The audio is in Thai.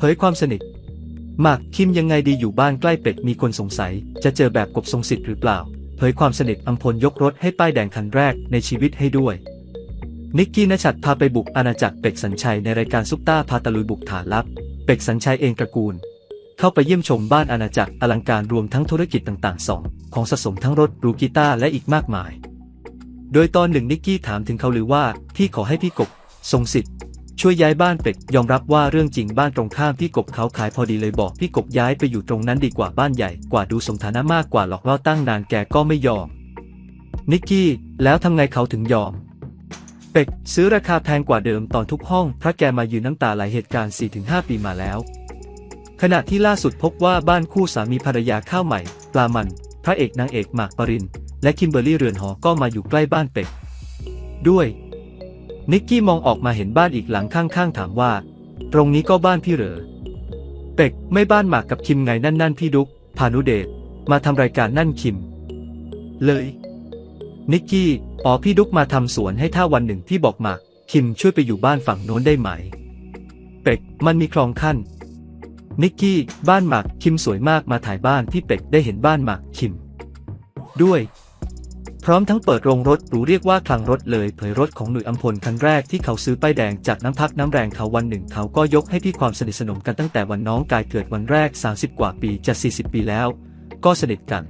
เผยความสนิทหมากคิมยังไงดีอยู่บ้านใกล้เป็ดมีคนสงสัย จะเจอแบบกบทรงสิทธิ์หรือเปล่า เผยความสนิทอัมพลยกรถให้ป้ายแดงคันแรกในชีวิตให้ด้วย นิกกี้นชัดพาไปบุกอาณาจักรเป็กสัญชัยในรายการซุปตาพาตะลุยบุกฐานลับ เป็กสัญชัยเองตระกูล เข้าไปเยี่ยมชมบ้านอาณาจักรอลังการรวมทั้งธุรกิจต่างๆสองของสะสมทั้งรถรูกีตาร์และอีกมากมาย โดยตอนหนึ่งนิกกี้ถามถึงเขาหรือว่าพี่ขอให้พี่กบทรงสิทธิ์ ช่วยย้ายบ้านเป็ดยอมรับว่าเรื่องจริงบ้านตรงข้ามพี่กบเขาขายพอดีเลยบอกพี่กบย้ายไปอยู่ตรงนั้นดีกว่าบ้านใหญ่กว่าดูสมฐานะมากกว่าหรอกล่อตั้งนานแกก็ไม่ยอม นิกกี้แล้วทำไงเขาถึงยอม เป็กซื้อราคาแพงกว่าเดิมตอนทุกห้องพระแกมายืนน้ำตาไหลเหตุการณ์ 4-5 ปีมาแล้ว ขณะที่ล่าสุดพบว่าบ้านคู่สามีภรรยาข้าวใหม่ ปลามัน พระเอกนางเอกหมากปรินและคิมเบอร์รี่เรือนหอก็มาอยู่ใกล้บ้านเป็กด้วย นิกกี้มองออกมาเห็นบ้านอีกหลังข้างๆ ถามว่า ตรงนี้ก็บ้านพี่เหรอ เป็กไม่บ้านหมากกับคิมไงนั่นนั่นพี่ดุกพานุเดชมาทำรายการนั่นคิม เลย นิกกี้อ๋อพี่ดุกมาทำสวนให้ถ้าวันหนึ่งพี่บอกหมากคิมช่วยไปอยู่บ้านฝั่งโน้นได้ไหม เป็กมันมีคลองขั้น นิกกี้บ้านหมากคิมสวยมากมาถ่ายบ้านพี่เป็กได้เห็นบ้านหมากคิม ด้วย ร้อมทั้งเปิดโรงรถหรูเรียกว่าคลังรถเลยเผยรถของหนุ่ยอัมพลคันแรกที่เขาซื้อป้ายแดงจากน้ำพักน้ำแรงเขาวันหนึ่งเขาก็ยกให้พี่ความสนิทสนมกันตั้งแต่วันน้องกายเกิดวันแรก 30 กว่าปีจะ 40 ปีแล้ว ก็สนิทกัน